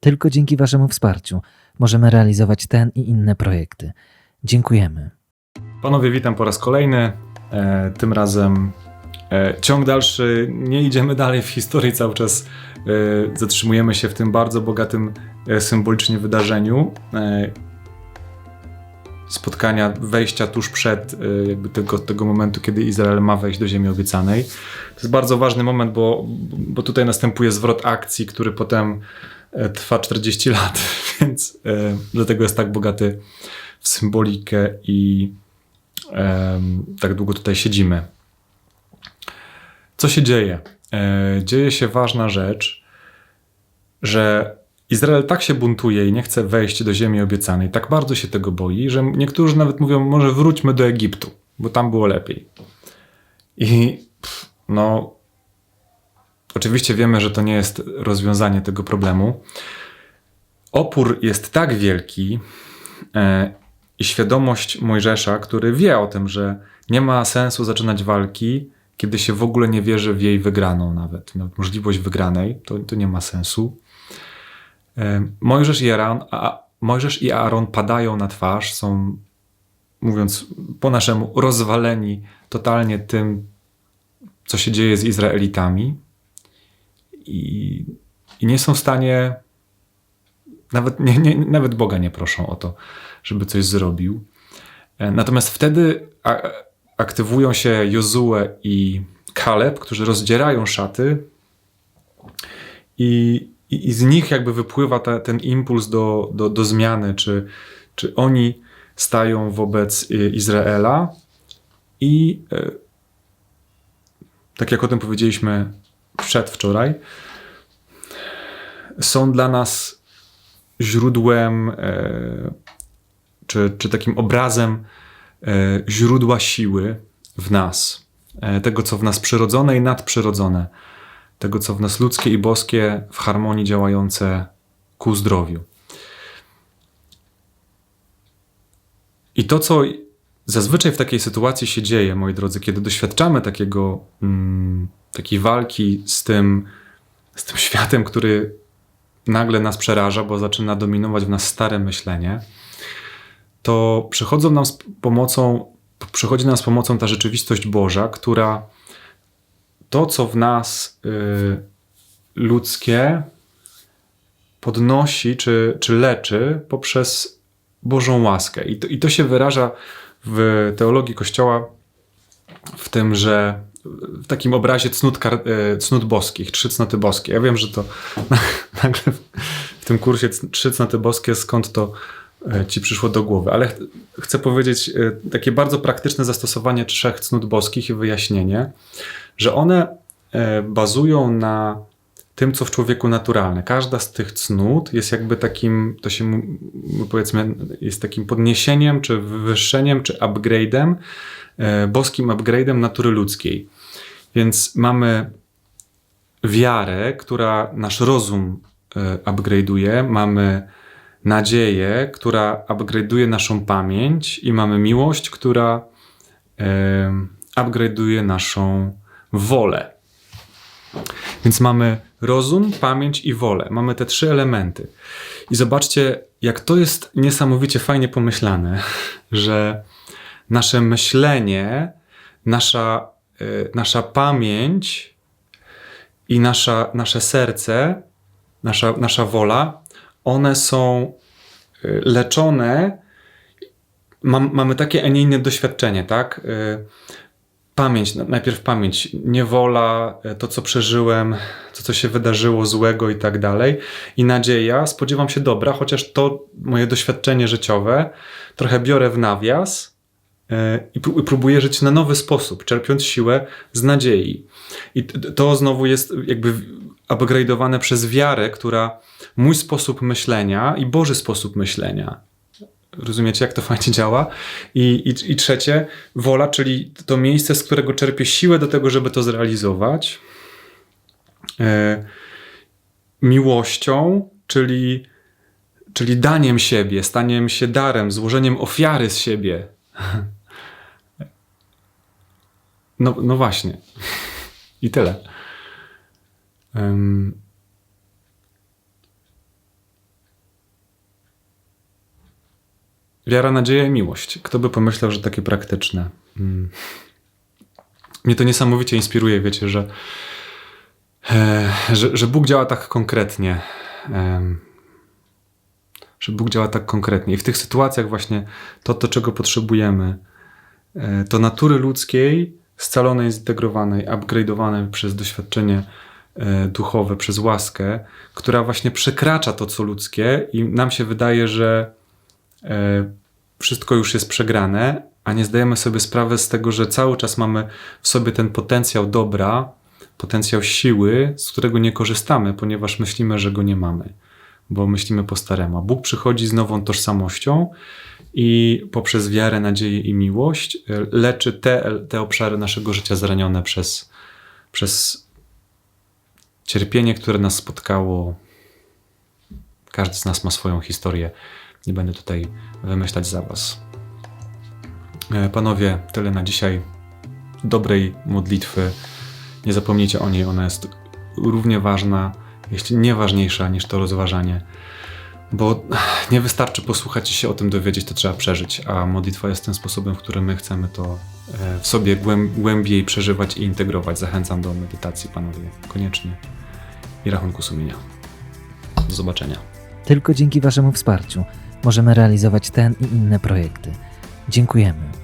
Tylko dzięki Waszemu wsparciu możemy realizować ten i inne projekty. Dziękujemy. Panowie, witam po raz kolejny. E, tym razem e, ciąg dalszy. Nie idziemy dalej w historii, cały czas e, zatrzymujemy się w tym bardzo bogatym e, symbolicznie wydarzeniu. E, spotkania, wejścia tuż przed e, jakby tego, tego momentu, kiedy Izrael ma wejść do ziemi obiecanej. To jest bardzo ważny moment, bo, bo tutaj następuje zwrot akcji, który potem trwa 40 lat, więc e, dlatego jest tak bogaty w symbolikę i tak długo tutaj siedzimy. Co się dzieje? E, dzieje się ważna rzecz, że Izrael tak się buntuje i nie chce wejść do ziemi obiecanej, tak bardzo się tego boi, że niektórzy nawet mówią, może wróćmy do Egiptu, bo tam było lepiej. I no, oczywiście wiemy, że to nie jest rozwiązanie tego problemu. Opór jest tak wielki e, i świadomość Mojżesza, który wie o tym, że nie ma sensu zaczynać walki, kiedy się w ogóle nie wierzy w jej wygraną nawet. Nawet możliwość wygranej, to, to nie ma sensu. E, Mojżesz i, Aaron, a, Mojżesz i Aaron padają na twarz, są, mówiąc po naszemu, rozwaleni totalnie tym, co się dzieje z Izraelitami i, i nie są w stanie, nawet, nie, nie, nawet Boga nie proszą o to, żeby coś zrobił. E, Natomiast wtedy aktywują się Jozue i Kaleb, którzy rozdzierają szaty i, i, i z nich jakby wypływa ta, ten impuls do, do, do zmiany, czy, czy oni stają wobec y, Izraela i e, tak jak o tym powiedzieliśmy przedwczoraj, są dla nas źródłem e, czy, czy takim obrazem e, źródła siły w nas, e, tego co w nas przyrodzone i nadprzyrodzone, tego co w nas ludzkie i boskie w harmonii działające ku zdrowiu. I to, co zazwyczaj w takiej sytuacji się dzieje, moi drodzy, kiedy doświadczamy takiego, mm, takiej walki z tym, z tym światem, który nagle nas przeraża, bo zaczyna dominować w nas stare myślenie, to przychodzą nam z pomocą, przychodzi nam z pomocą ta rzeczywistość Boża, która to, co w nas y, ludzkie podnosi czy, czy leczy poprzez Bożą łaskę. I to, I to się wyraża w teologii Kościoła w tym, że w takim obrazie cnót, kar- e, cnót boskich, trzy cnoty boskie. Ja wiem, że to nagle w tym kursie trzy cnoty boskie, skąd to e, ci przyszło do głowy, ale ch- chcę powiedzieć e, takie bardzo praktyczne zastosowanie trzech cnót boskich i wyjaśnienie, że one bazują na tym, co w człowieku naturalne. Każda z tych cnót jest jakby takim, to się powiedzmy, jest takim podniesieniem, czy wywyższeniem, czy upgrade'em, e, boskim upgrade'em natury ludzkiej. Więc mamy wiarę, która nasz rozum e, upgrade'uje, mamy nadzieję, która upgrade'uje naszą pamięć i mamy miłość, która e, upgrade'uje naszą wolę. Więc mamy rozum, pamięć i wolę. Mamy te trzy elementy. I zobaczcie, jak to jest niesamowicie fajnie pomyślane, że nasze myślenie, nasza, y, nasza pamięć i nasza, nasze serce, nasza, nasza wola, one są y, leczone. Mam, mamy takie, a nie inne doświadczenie, tak? Y, pamięć, na- najpierw pamięć, niewola, e, to co przeżyłem, to co się wydarzyło złego i tak dalej. I nadzieja, spodziewam się dobra, chociaż to moje doświadczenie życiowe trochę biorę w nawias e, i pró- i próbuję żyć na nowy sposób, czerpiąc siłę z nadziei. I to znowu jest jakby upgrade'owane przez wiarę, która mój sposób myślenia i Boży sposób myślenia Rozumiecie, jak to fajnie działa? I, i, I trzecie, wola, czyli to miejsce, z którego czerpię siłę do tego, żeby to zrealizować. E, miłością, czyli, czyli daniem siebie, staniem się darem, złożeniem ofiary z siebie. No, no właśnie. I tyle. Em, Wiara, nadzieja i miłość. Kto by pomyślał, że takie praktyczne. Mm. Mnie to niesamowicie inspiruje, wiecie, że, e, że, że Bóg działa tak konkretnie. Em, że Bóg działa tak konkretnie. I w tych sytuacjach właśnie to, to czego potrzebujemy, e, to natury ludzkiej, scalonej, zintegrowanej, upgrade'owanej przez doświadczenie e, duchowe, przez łaskę, która właśnie przekracza to, co ludzkie i nam się wydaje, że e, wszystko już jest przegrane, a nie zdajemy sobie sprawy z tego, że cały czas mamy w sobie ten potencjał dobra, potencjał siły, z którego nie korzystamy, ponieważ myślimy, że go nie mamy, bo myślimy po staremu. A Bóg przychodzi z nową tożsamością i poprzez wiarę, nadzieję i miłość e, leczy te, te obszary naszego życia zranione przez, przez cierpienie, które nas spotkało. Każdy z nas ma swoją historię. Nie będę tutaj wymyślać za Was. E, Panowie, tyle na dzisiaj. Dobrej modlitwy. Nie zapomnijcie o niej, ona jest równie ważna, jeśli nie ważniejsza niż to rozważanie. Bo nie wystarczy posłuchać i się o tym dowiedzieć, to trzeba przeżyć. A modlitwa jest tym sposobem, w którym my chcemy to e, w sobie głęb- głębiej przeżywać i integrować. Zachęcam do medytacji, panowie, koniecznie. I rachunku sumienia. Do zobaczenia. Tylko dzięki Waszemu wsparciu możemy realizować ten i inne projekty. Dziękujemy.